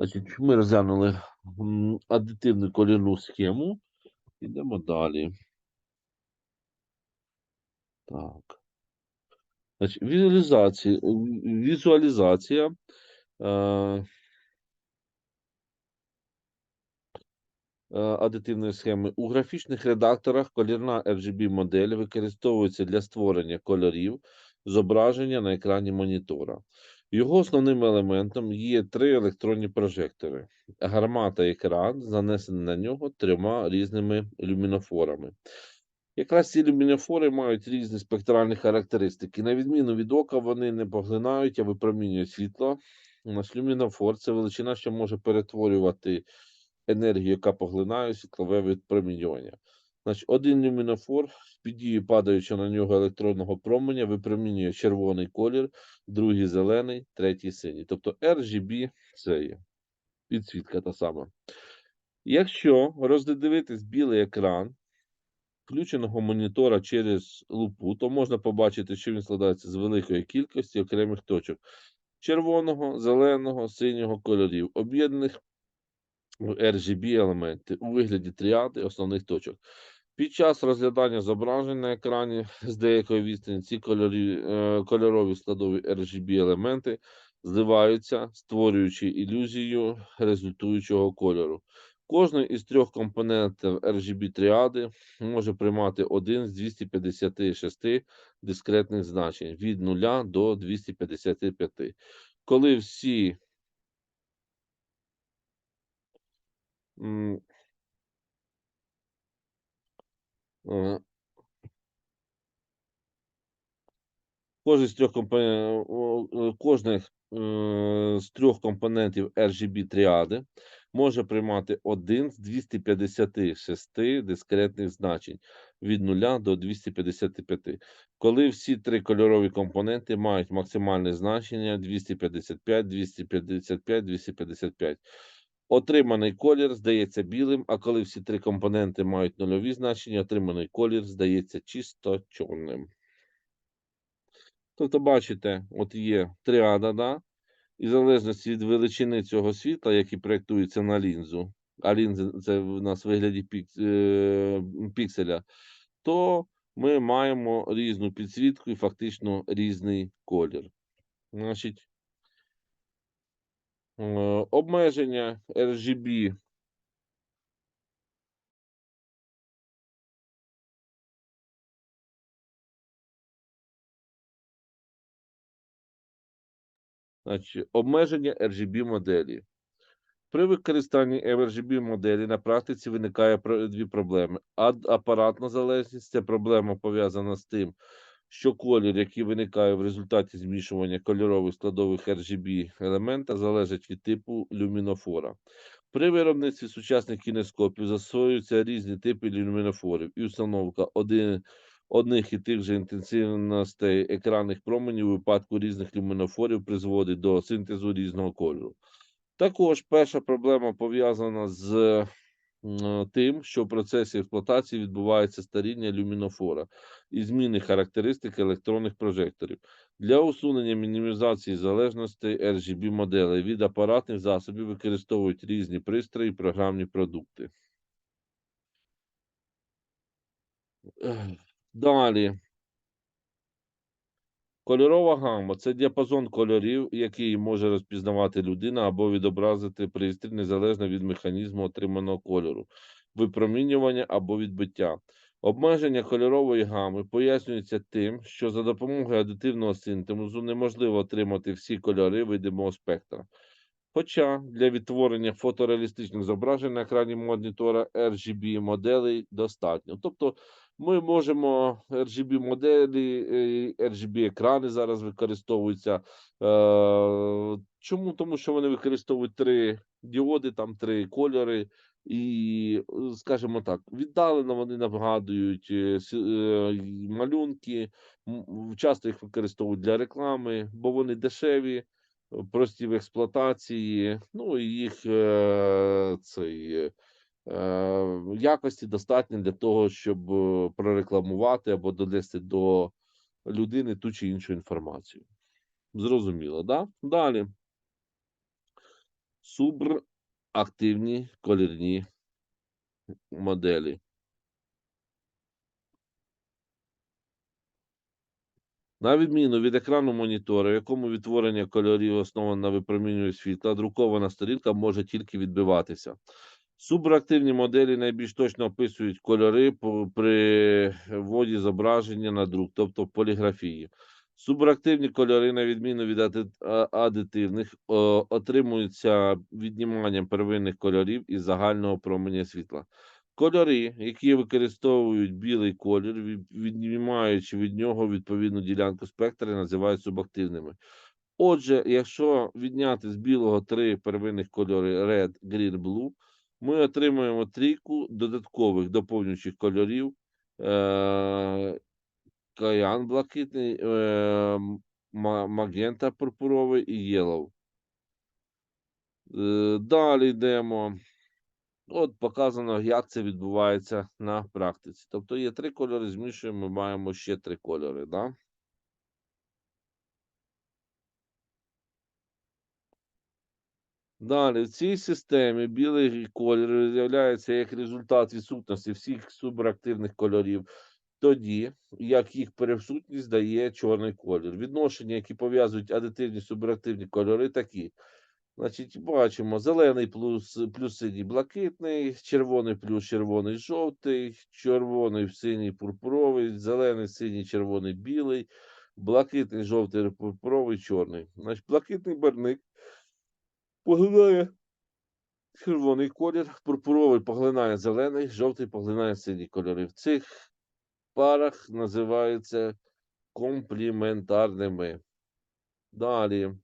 Значить, ми розглянули адитивну колірну схему. Йдемо далі. Так. Значить, візуалізація. Візуалізація. Е, е, адитивної схеми. У графічних редакторах колірна RGB модель використовується для створення кольорів зображення на екрані монітора. Його основним елементом є три електронні прожектори. Гармата екран занесений на нього трьома різними люмінофорами. Якраз ці люмінофори мають різні спектральні характеристики. На відміну від ока, вони не поглинають, а випромінюють світло. Наш люмінофор це величина, що може перетворювати енергію, яка поглинає світлове випромінювання. Значить, один люмінофор під дією падаючого на нього електронного променя випромінює червоний колір, другий зелений, третій синій. Тобто RGB це є підсвітка та сама. Якщо роздивитись білий екран включеного монітора через лупу, то можна побачити, що він складається з великої кількості окремих точок червоного, зеленого, синього кольорів, об'єднаних RGB елементи у вигляді тріади основних точок. Під час розглядання зображень на екрані з деякої відстані ці кольорі, е, кольорові складові RGB елементи зливаються, створюючи ілюзію результуючого кольору. Кожний із трьох компонентів RGB тріади може приймати один з 256 дискретних значень від 0 до 255. Коли всі м, е, Кожен з трьох компонентів, кожних е, з трьох компонентів RGB тріади може приймати один з 256 дискретних значень від 0 до 255. Коли всі три кольорові компоненти мають максимальне значення 255, 255, 255. Отриманий колір здається білим, а коли всі три компоненти мають нульові значення, отриманий колір здається чисто чорним. Тобто, бачите, от є тріада, да? і в залежності від величини цього світла, який проєктується на лінзу, а лінзи це в нас в вигляді е, пікселя, то ми маємо різну підсвітку і фактично різний колір. Значить, обмеження RGB Значить, обмеження RGB моделі. При використанні RGB моделі на практиці виникає дві проблеми. Апаратна залежність це проблема пов'язана з тим, що колір, який виникає в результаті змішування кольорових складових RGB елемента, залежить від типу люмінофора. При виробництві сучасних кінескопів застосовуються різні типи люмінофорів і установка один, одних і тих же інтенсивностей екранних променів у випадку різних люмінофорів призводить до синтезу різного кольору. Також перша проблема пов'язана з тим, що в процесі експлуатації відбувається старіння люмінофора і зміни характеристик електронних прожекторів. Для усунення мінімізації залежності RGB моделей від апаратних засобів використовують різні пристрої і програмні продукти. Далі. Кольорова гамма це діапазон кольорів, який може розпізнавати людина або відобразити пристрій незалежно від механізму отриманого кольору, випромінювання або відбиття. Обмеження кольорової гами пояснюється тим, що за допомогою адитивного синтезу неможливо отримати всі кольори видимого спектра. Хоча для відтворення фотореалістичних зображень на екрані монітора RGB моделей достатньо. Тобто ми можемо RGB моделі, е, RGB екрани зараз використовуються. Е, Чому? Тому що вони використовують три діоди, там три кольори, і, скажімо так, віддалено вони нагадують е, малюнки. Часто їх використовують для реклами, бо вони дешеві прості в експлуатації, ну і їх е, цей, е, е, якості достатньо для того, щоб прорекламувати або донести до людини ту чи іншу інформацію. Зрозуміло, да? Далі. Субактивні колірні моделі. На відміну від екрану монітора, в якому відтворення кольорів основане на випромінюванні світла, друкована сторінка може тільки відбиватися. Субреактивні моделі найбільш точно описують кольори при вводі зображення на друк, тобто поліграфії. Субреактивні кольори, на відміну від адитивних, отримуються відніманням первинних кольорів із загального променя світла. Кольори, які використовують білий колір, віднімаючи від нього відповідну ділянку спектра, називають субактивними. Отже, якщо відняти з білого три первинних кольори Red, Green, Blue, ми отримуємо трійку додаткових доповнюючих кольорів. Е- Каян блакитний, е- магента пурпуровий і Yellow. Е, Далі йдемо. От показано, як це відбувається на практиці. Тобто є три кольори, змішуємо, ми маємо ще три кольори. Да? Далі, в цій системі білий колір з'являється як результат відсутності всіх субреактивних кольорів, тоді як їх присутність дає чорний колір. Відношення, які пов'язують адитивні субреактивні кольори, такі. Значить, бачимо зелений плюс, плюс синій блакитний, червоний плюс червоний жовтий, червоний синій пурпуровий, зелений синій червоний білий, блакитний жовтий пурпуровий чорний. Значить, блакитний барник поглинає червоний колір, пурпуровий поглинає зелений, жовтий поглинає синій кольори. В цих парах називаються компліментарними. Далі.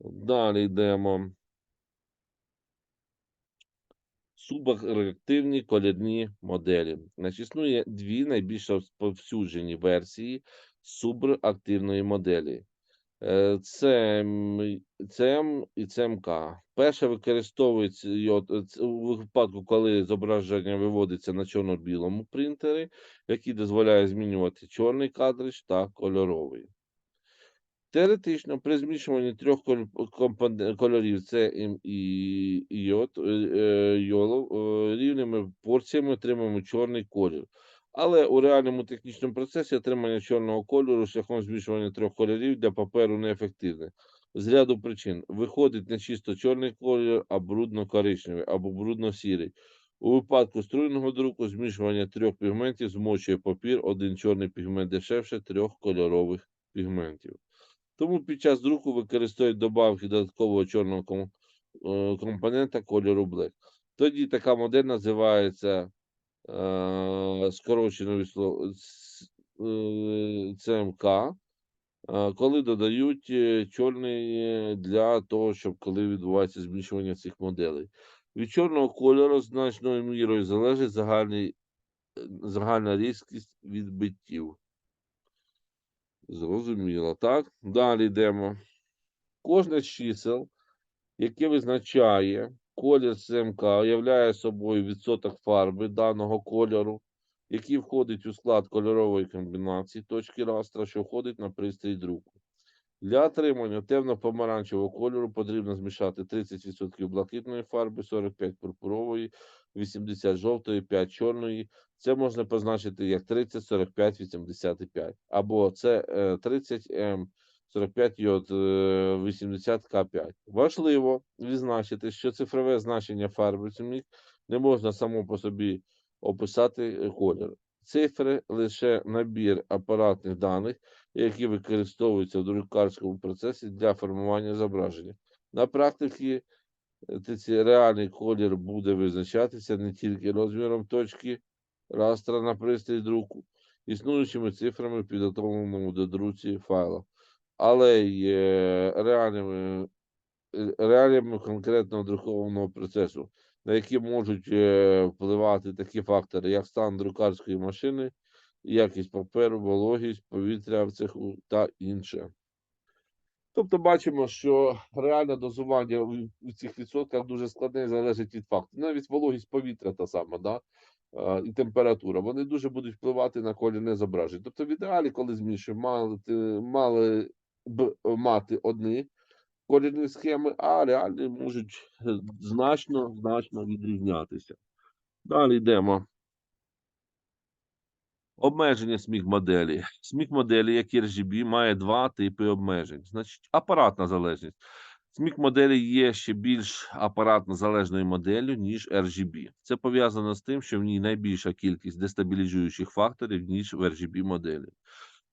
Далі йдемо. Субреактивні колірні моделі. Значить, існує дві найбільш розповсюджені версії субреактивної моделі. Це ЦМ і ЦМК. Перша використовується е, у випадку, коли зображення виводиться на чорно-білому принтері, який дозволяє змінювати чорний картридж та кольоровий. Теоретично, при змішуванні трьох кольорів С і йод, е, е, йолов, е, рівними порціями отримуємо чорний колір. Але у реальному технічному процесі отримання чорного кольору шляхом змішування трьох кольорів для паперу неефективне. З ряду причин виходить не чисто чорний колір, а брудно-коричневий або брудно-сірий. У випадку струйного друку змішування трьох пігментів змочує папір, один чорний пігмент дешевше трьох кольорових пігментів. Тому під час друку використовують добавки додаткового чорного е, компонента кольору Black. Тоді така модель називається е, скорочено від слова е, ЦМК, е, коли додають е, чорний для того, щоб коли відбувається змішування цих моделей. Від чорного кольору значною мірою залежить загальний, загальна різкість відбиттів. Зрозуміло, так? Далі йдемо. Кожне з чисел, яке визначає колір СМК, являє собою відсоток фарби даного кольору, який входить у склад кольорової комбінації точки растра, що входить на пристрій друку. Для отримання темно-помаранчевого кольору потрібно змішати 30% блакитної фарби, 45 пурпурової, 80 жовтої, 5 чорної. Це можна позначити як 30, 45, 85. Або це е, 30 М, 45 йод, е, 80 К5. Важливо відзначити, що цифрове значення фарби цемік не можна само по собі описати е, колір. Цифри лише набір апаратних даних, які використовуються в друкарському процесі для формування зображення. На практиці е, реальний колір буде визначатися не тільки розміром точки растра на пристрій друку, існуючими цифрами в підготовленому до друці файла, але й е, реальними, е, реаліями конкретного друкованого процесу, на які можуть впливати такі фактори, як стан друкарської машини, якість паперу, вологість, повітря в цеху та інше. Тобто бачимо, що реальне дозування у цих відсотках дуже складне і залежить від факту. Навіть вологість повітря та сама, да? і температура, вони дуже будуть впливати на колірне зображення. Тобто, в ідеалі, коли змішуємо, мали, мали б мати одні колірні схеми, а реальні можуть е, значно, значно відрізнятися. Далі йдемо. Обмеження смік моделі. Смік моделі, як і RGB, має два типи обмежень. Значить, апаратна залежність. Смік моделі є ще більш апаратно залежною моделлю, ніж RGB. Це пов'язано з тим, що в ній найбільша кількість дестабілізуючих факторів, ніж в RGB моделі.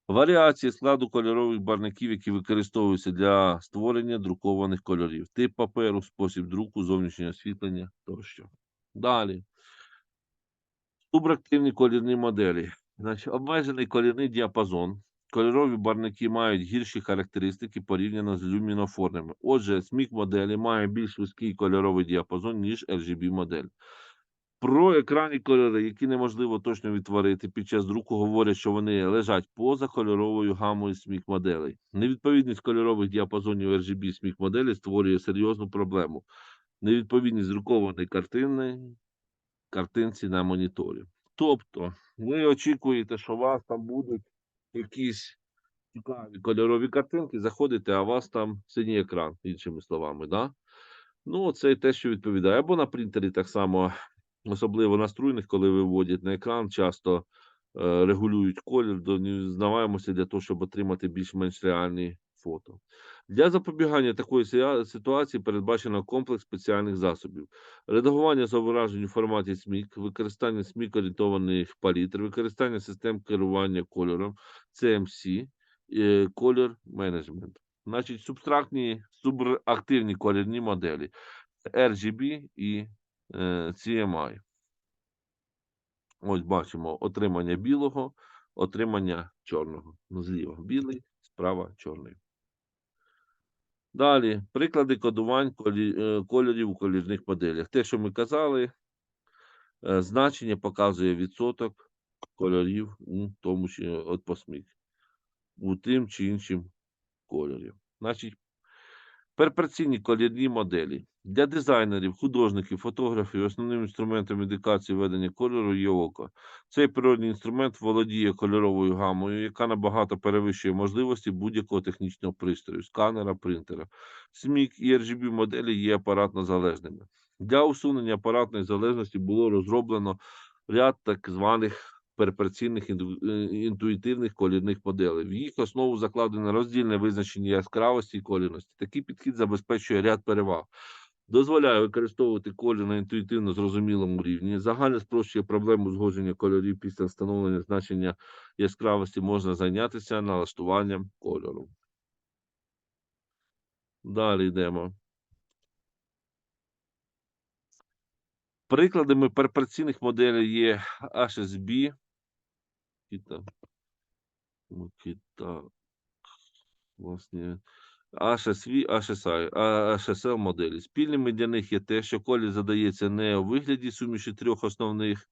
Варіації складу кольорових барників, які використовуються для створення друкованих кольорів, тип паперу, спосіб друку, зовнішнє освітлення тощо. Далі. Субрактивні колірні моделі. Значить, обмежений колірний діапазон. Кольорові барники мають гірші характеристики порівняно з люмінофорними. Отже, смік моделі має більш вузький кольоровий діапазон, ніж RGB модель. Про екранні кольори, які неможливо точно відтворити під час друку, говорять, що вони лежать поза кольоровою гамою смік моделей. Невідповідність кольорових діапазонів RGB смік моделі створює серйозну проблему. Невідповідність друкованої картини картинці на моніторі. Тобто, ви очікуєте, що у вас там будуть якісь цікаві кольорові картинки, заходите, а у вас там синій екран, іншими словами. Да? Ну, це те, що відповідає. Або на принтері так само, особливо на струйних, коли виводять на екран, часто е, регулюють колір, дознаваємося для того, щоб отримати більш-менш реальні фото. Для запобігання такої ситуації передбачено комплекс спеціальних засобів. Редагування зображень у форматі SMIC, використання SMIC-орієнтованих палітр, використання систем керування кольором, CMC, е, колір менеджмент. Значить, субстрактні субактивні колірні моделі RGB і е, CMI. Ось бачимо отримання білого, отримання чорного. Зліва білий, справа чорний. Далі, приклади кодувань е, кольорів у колірних моделях. Те, що ми казали, е, значення показує відсоток кольорів у тому чи от посмік, у тим чи іншим кольорі. Значить, Перпраційні колірні моделі. Для дизайнерів, художників, фотографів основним інструментом індикації ведення кольору є око. Цей природний інструмент володіє кольоровою гамою, яка набагато перевищує можливості будь-якого технічного пристрою, сканера, принтера. SMIC і RGB моделі є апаратно залежними. Для усунення апаратної залежності було розроблено ряд так званих перпраційних е, інтуїтивних колірних моделей. В їх основу закладено роздільне визначення яскравості і колірності. Такий підхід забезпечує ряд переваг. Дозволяє використовувати колір на інтуїтивно зрозумілому рівні. Загально спрощує проблему узгодження кольорів після встановлення значення яскравості. Можна зайнятися налаштуванням кольору. Далі йдемо. Прикладами перпраційних моделей є HSB. Ну, Кита. Власне. HSV, HSL моделі. Спільними для них є те, що колір задається не у вигляді суміші трьох основних.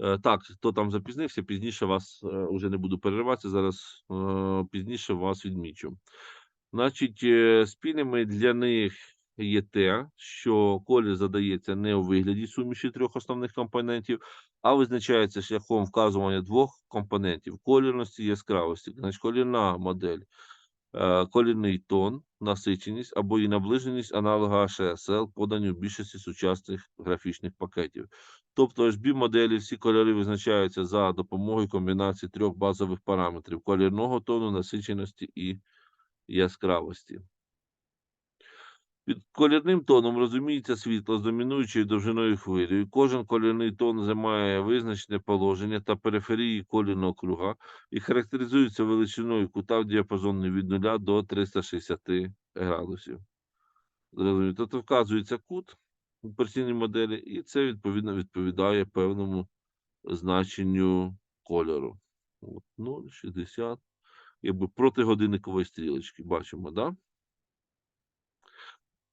Е, Так, хто там запізнився, пізніше вас е, уже не буду перериватися, зараз е, пізніше вас відмічу. Значить, е, спільними для них є те, що колір задається не у вигляді суміші трьох основних компонентів, а визначається шляхом вказування двох компонентів колірності і яскравості. Значить, колірна модель, е, колірний тон, насиченість або і наближеність аналога HSL, подані в більшості сучасних графічних пакетів. Тобто HB моделі всі кольори визначаються за допомогою комбінації трьох базових параметрів: колірного тону, насиченості і яскравості. Під колірним тоном розуміється світло з домінуючою довжиною хвилі. Кожен колірний тон займає визначене положення та периферії колірного круга і характеризується величиною кута в діапазоні від 0 до 360 градусів. Тобто вказується кут у персійній моделі, і це відповідно відповідає певному значенню кольору. От 0,60, якби проти годинникової стрілочки. Бачимо, так? Да?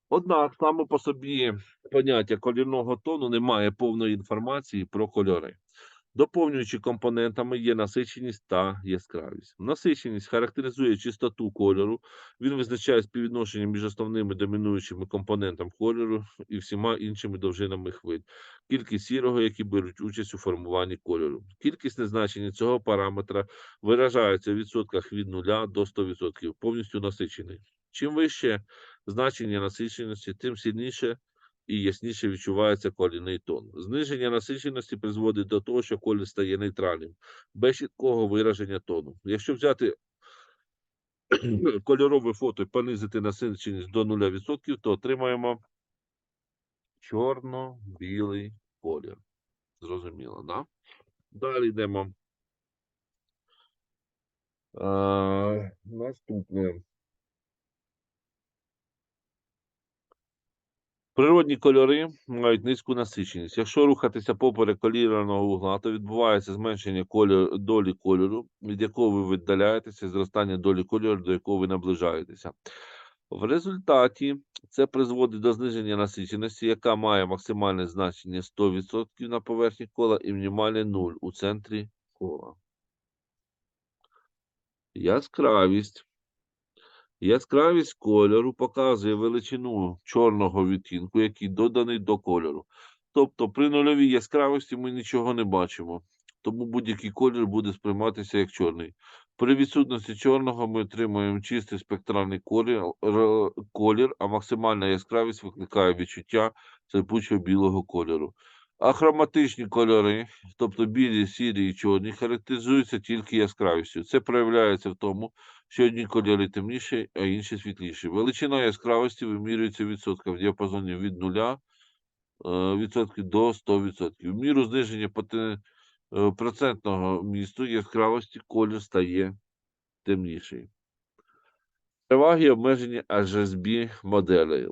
Однак саме по собі поняття колірного тону не має повної інформації про кольори. Доповнюючи компонентами є насиченість та яскравість. Насиченість характеризує чистоту кольору, він визначає співвідношення між основними домінуючими компонентами кольору і всіма іншими довжинами хвиль, кількість сірого, які беруть участь у формуванні кольору. Кількісне значення цього параметра виражається в відсотках від 0 до 100%, повністю насичений. Чим вище значення насиченості, тим сильніше і ясніше відчувається колірний тон. Зниження насиченості призводить до того, що колір стає нейтральним, без чіткого вираження тону. Якщо взяти кольорове фото і понизити насиченість до 0%, то отримаємо чорно-білий колір. Зрозуміло, да? Далі йдемо. А, наступне. Природні кольори мають низьку насиченість. Якщо рухатися поперек колірного вугла, то відбувається зменшення кольору, долі кольору, від якого ви віддаляєтеся, і зростання долі кольору, до якого ви наближаєтеся. В результаті це призводить до зниження насиченості, яка має максимальне значення 100% на поверхні кола і мінімальне 0 у центрі кола. Яскравість. Яскравість кольору показує величину чорного відтінку, який доданий до кольору. Тобто при нульовій яскравості ми нічого не бачимо, тому будь-який колір буде сприйматися як чорний. При відсутності чорного ми отримуємо чистий спектральний колір, колір, а максимальна яскравість викликає відчуття сліпучого білого кольору. А хроматичні кольори, тобто білі, сірі і чорні, характеризуються тільки яскравістю. Це проявляється в тому, що одні кольори темніші, а інші світліші. Величина яскравості вимірюється в відсотках в діапазоні від 0 е, відсотків до 100%. В міру зниження е, процентного місту яскравості колір стає темніший. Переваги і обмеження HSB моделей.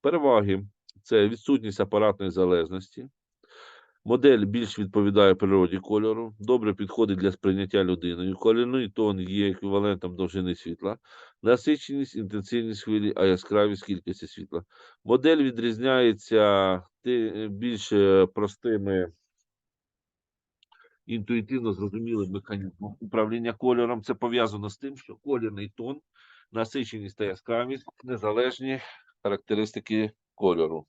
Переваги це відсутність апаратної залежності. Модель більш відповідає природі кольору, добре підходить для сприйняття людиною. Кольорний тон є еквівалентом довжини світла, насиченість, інтенсивність хвилі, а яскравість кількості світла. Модель відрізняється ти- більш е, простими інтуїтивно зрозумілим механізмом управління кольором. Це пов'язано з тим, що колірний тон, насиченість та яскравість незалежні характеристики кольору.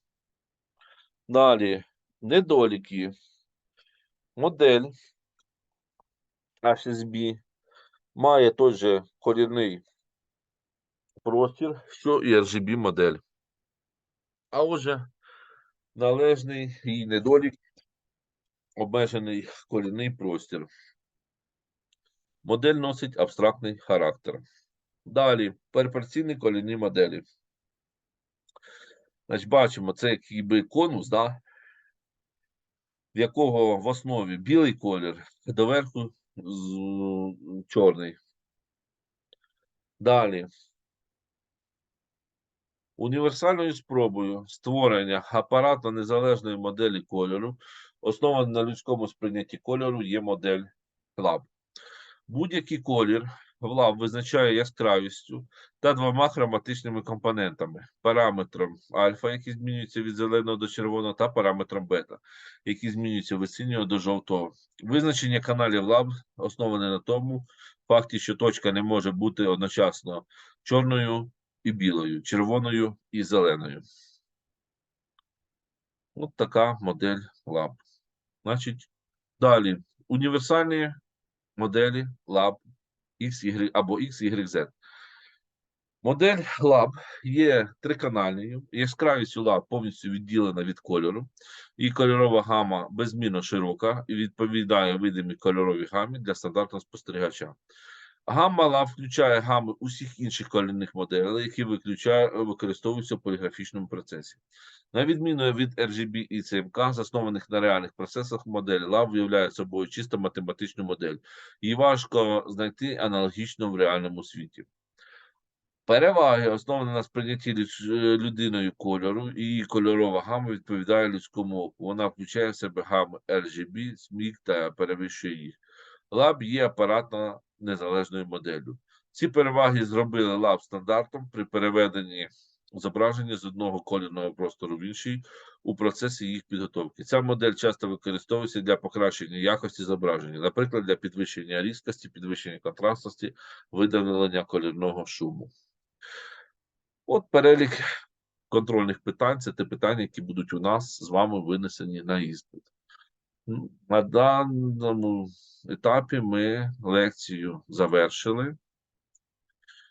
Далі, недоліки. Модель HSB має той же колірний простір, що і RGB модель. А отже, належний її недолік обмежений колірний простір. Модель носить абстрактний характер. Далі, перпорційні колірні моделі. Значить, бачимо, це який би конус, да? В якого в основі білий колір, доверху чорний. Далі. Універсальною спробою створення апаратно незалежної моделі кольору, основана на людському сприйнятті кольору, є модель LAB. Будь-який колір в визначає яскравістю та двома хроматичними компонентами: параметром альфа, який змінюється від зеленого до червоного, та параметром бета, який змінюється від синього до жовтого. Визначення каналів LAB основане на тому факті, що точка не може бути одночасно чорною і білою, червоною і зеленою. От така модель LAB. Значить, далі універсальні моделі LAB X, Y або X, Y, Z. Модель LAB є триканальною, яскравість у LAB повністю відділена від кольору, і кольорова гама безмінно широка і відповідає видимій кольоровій гамі для стандартного спостерігача. Гамма LAB включає гами усіх інших кольорних моделей, які використовуються в поліграфічному процесі. На відміну від RGB і CMK, заснованих на реальних процесах, модель LAB виявляє собою чисто математичну модель. Її важко знайти аналогічно в реальному світі. Переваги основані на сприйнятті е, людиною кольору, її кольорова гама відповідає людському оку. Вона включає в себе гами RGB, SMIC та перевищує їх. LAB є апаратно незалежною моделлю. Ці переваги зробили LAB стандартом при переведенні зображення з одного кольорного простору в інший у процесі їх підготовки. Ця модель часто використовується для покращення якості зображення, наприклад, для підвищення різкості, підвищення контрастності, видалення кольорного шуму. От перелік контрольних питань це ті питання, які будуть у нас з вами винесені на іспит. На даному етапі ми лекцію завершили.